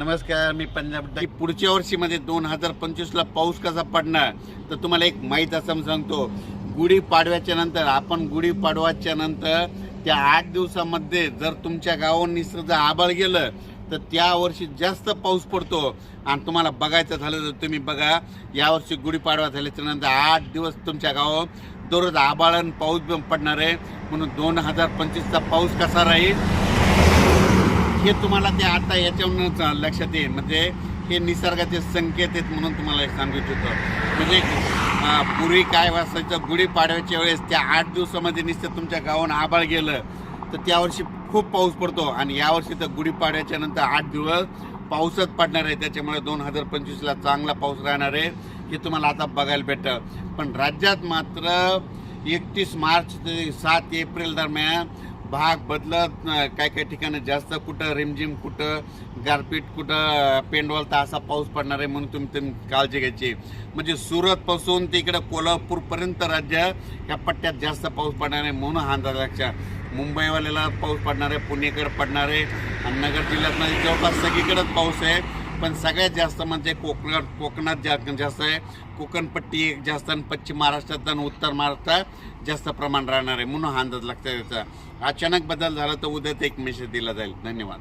नमस्कार मी पंजाब पुढच्या वर्षीमध्ये दोन हजार पंचवीसला पाऊस कसा पडणार तर तुम्हाला एक माहीत असं सांगतो. गुढीपाडव्याच्या नंतर आपण गुढीपाडव्याच्या नंतर त्या आठ दिवसामध्ये जर तुमच्या गावावर निसर्ग आबाळ गेलं तर त्या वर्षी जास्त पाऊस पडतो. आणि तुम्हाला बघायचं झालं तर तुम्ही बघा यावर्षी गुढीपाडवा झाल्याच्यानंतर आठ दिवस तुमच्या गावावर दररोज आबाळ आणि पाऊस पण पडणार आहे. म्हणून दोन हजार पंचवीसचा पाऊस कसा राहील? हे तुम्हाला ते आता याच्यावरूनच लक्षात येईल. म्हणजे हे निसर्गाचे संकेत आहेत म्हणून तुम्हाला एक सांगू इच्छितो. म्हणजे पूर्वी काय वाचायचं गुढीपाडव्याच्या वेळेस त्या आठ दिवसामध्ये निसतं तुमच्या गावानं आबाळ गेलं. तर त्यावर्षी खूप पाऊस पडतो आणि यावर्षी तर गुढीपाडव्याच्या नंतर आठ दिवस पाऊसच पडणार आहे. त्याच्यामुळे दोन हजार पंचवीसला चांगला पाऊस राहणार आहे. हे तुम्हाला आता बघायला भेटतं. पण राज्यात मात्र एकतीस मार्च ते सात एप्रिल दरम्यान भाग बदलत काय काय ठिकाणी जास्त कुठं रिमझिम कुठं गारपीट कुठं पेंडवल तर असा पाऊस पडणार आहे म्हणून तुम्ही तुम्ही काळजी घ्यायची. म्हणजे सुरतपासून ते इकडं कोल्हापूरपर्यंत राज्य या पट्ट्यात जास्त पाऊस पडणार आहे म्हणून हा अंदाज लक्षात मुंबईवाल्याला पाऊस पडणार आहे पुणेकडे पडणार आहे. आणि नगर जिल्ह्यात जवळपास सगळीकडेच पाऊस आहे. पण सगळ्यात जास्त म्हणजे कोकणात कोकणात जा जास्त आहे. कोकणपट्टी एक जास्त आणि पश्चिम महाराष्ट्रात आणि उत्तर महाराष्ट्रात जास्त प्रमाण राहणार आहे. म्हणून हा अंदाज लक्षात यायचा अचानक बदल झाला तर उद्याच एक मेसेज दिला जाईल. धन्यवाद.